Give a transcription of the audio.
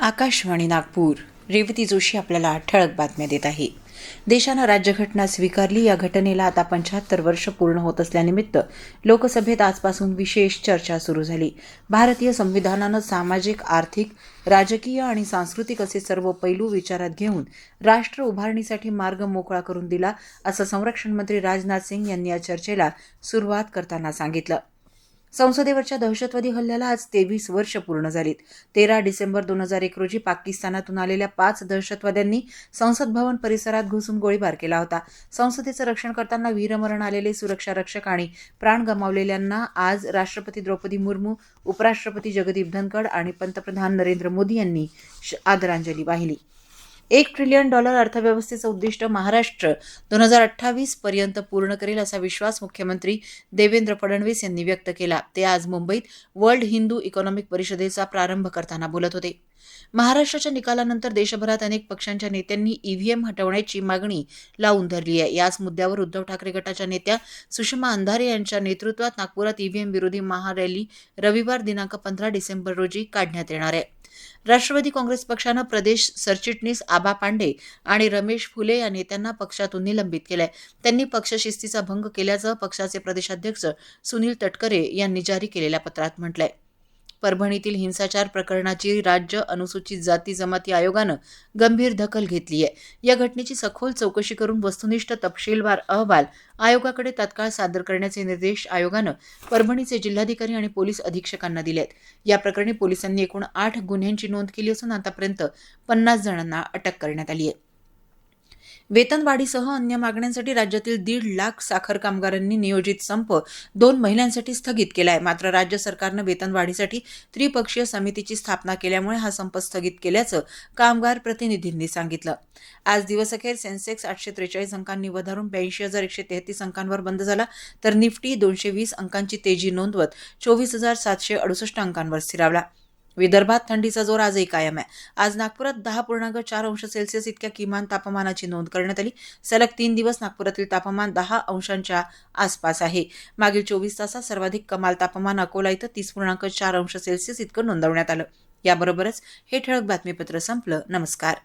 आकाशवाणी नागपूर. रेवती जोशी आपल्याला ठळक बातम्या देत आहे. देशानं राज्यघटना स्वीकारली. या घटनेला आता पंच्याहत्तर वर्ष पूर्ण होत असल्यानिमित्त लोकसभेत आजपासून विशेष चर्चा सुरू झाली. भारतीय संविधानानं सामाजिक आर्थिक राजकीय आणि सांस्कृतिक असे सर्व पैलू विचारात घेऊन राष्ट्र उभारणीसाठी मार्ग मोकळा करून दिला असं संरक्षण मंत्री राजनाथ सिंग यांनी या चर्चेला सुरुवात करताना सांगितलं. संसदेवरच्या दहशतवादी हल्ल्याला आज तेवीस वर्ष पूर्ण झालीत. तेरा डिसेंबर दोन हजार एक रोजी पाकिस्तानातून आलेल्या पाच दहशतवाद्यांनी संसद भवन परिसरात घुसून गोळीबार केला होता. संसदेचं रक्षण करताना वीरमरण आलेले सुरक्षा रक्षक आणि प्राण गमावलेल्यांना आज राष्ट्रपती द्रौपदी मुर्मू उपराष्ट्रपती जगदीप धनखड आणि पंतप्रधान नरेंद्र मोदी यांनी श- आदरांजली वाहिली. एक ट्रिलियन डॉलर अर्थव्यवस्थेचं उद्दिष्ट महाराष्ट्र दोन हजार अठ्ठावीस पर्यंत पूर्ण करेल असा विश्वास मुख्यमंत्री देवेंद्र फडणवीस यांनी व्यक्त केला. ते आज मुंबईत वर्ल्ड हिंदू इकॉनॉमिक परिषदेचा प्रारंभ करताना बोलत होते. महाराष्ट्राच्या निकालानंतर देशभरात अनेक पक्षांच्या नेत्यांनी ईव्हीएम हटवण्याची मागणी लावून धरली आहे. याच मुद्द्यावर उद्धव ठाकरे गटाच्या नेत्या सुषमा अंधारे यांच्या नेतृत्वात नागपुरात ईव्हीएम विरोधी महारॅली रविवार दिनांक पंधरा डिसेंबर रोजी काढण्यात येणार आहे. राष्ट्रवादी काँग्रेस पक्षानं प्रदेश सरचिटणीस आबा पांडे आणि रमेश फुले या नेत्यांना पक्षातून निलंबित केलंय. त्यांनी पक्षशिस्तीचा भंग केल्याचं पक्षाचे प्रदेशाध्यक्ष सुनील तटकरे यांनी जारी केलेल्या पत्रात म्हटलंय. परभणीतील हिंसाचार प्रकरणाची राज्य अनुसूचित जाती जमाती आयोगानं गंभीर दखल घेतली आहे. या घटनेची सखोल चौकशी करून वस्तुनिष्ठ तपशीलवार अहवाल आयोगाकडे तत्काळ सादर करण्याचे निर्देश आयोगानं परभणीचे जिल्हाधिकारी आणि पोलीस अधीक्षकांना दिले आहेत या प्रकरणी पोलिसांनी एकूण आठ गुन्ह्यांची नोंद केली असून आतापर्यंत पन्नास जणांना अटक करण्यात आली आहे. वेतनवाढीसह अन्य मागण्यांसाठी राज्यातील दीड लाख साखर कामगारांनी नियोजित संप दोन महिन्यांसाठी स्थगित केला आहे मात्र राज्य सरकारनं वेतनवाढीसाठी त्रिपक्षीय समितीची स्थापना केल्यामुळे हा संप स्थगित केल्याचं कामगार प्रतिनिधींनी सांगितलं. आज दिवसअखेर सेन्सेक्स आठशे त्रेचाळीस अंकांनी वधारून ब्याऐंशी हजार एकशे तेहतीस अंकांवर बंद झाला. तर निफ्टी दोनशे वीस अंकांची तेजी नोंदवत चोवीस हजार सातशे अडुसष्ट अंकांवर स्थिरावला. विदर्भात थंडीचा जोर आजही कायम आहे. आज नागपुरात दहा पूर्णांक चार अंश सेल्सिअस इतक्या किमान तापमानाची नोंद करण्यात आली. सलग तीन दिवस नागपुरातील तापमान दहा अंशांच्या आसपास आहे. मागील चोवीस तासात सर्वाधिक कमाल तापमान अकोला इथं तीस पूर्णांक चार अंश सेल्सिअस इतकं नोंदवण्यात आलं. याबरोबरच हे ठळक बातमीपत्र संपलं. नमस्कार.